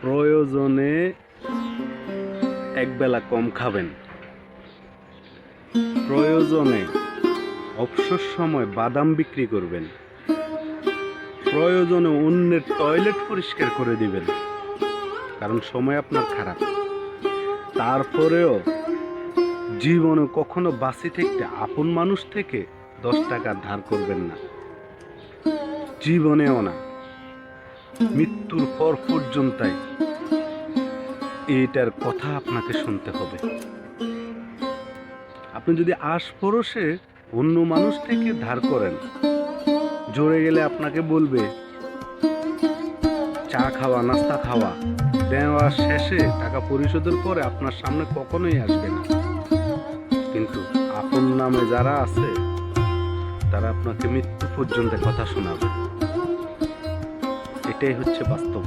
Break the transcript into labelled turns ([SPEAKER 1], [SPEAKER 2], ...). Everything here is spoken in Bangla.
[SPEAKER 1] প্রয়োজনে একবেলা কম খাবেন। প্রয়োজনে অবসর সময় বাদাম বিক্রি করবেন। প্রয়োজনে অন্যের টয়লেট পরিষ্কার করে দিবেন। কারণ সময় আপনার খারাপ। তারপরেও জীবনে কখনো বাসি থেকে আপন মানুষ থেকে দশ টাকা ধার করবেন না। জীবনেও না। মৃত্যুর পর পর্যন্তই এইটার কথা আপনাকে শুনতে হবে। আপনি যদি আশপরশে অন্য মানুষ থেকে ধার করেন, জোরে গেলে আপনাকে বলবে, চা খাওয়া, নাস্তা খাওয়া, দেওয়া শেষে টাকা পরিশোধের পরে আপনার সামনে কখনোই আসবে না। কিন্তু আপন নামে যারা আছে, তারা আপনাকে মৃত্যু পর্যন্ত কথা শোনাবে। এটাই হচ্ছে বাস্তব।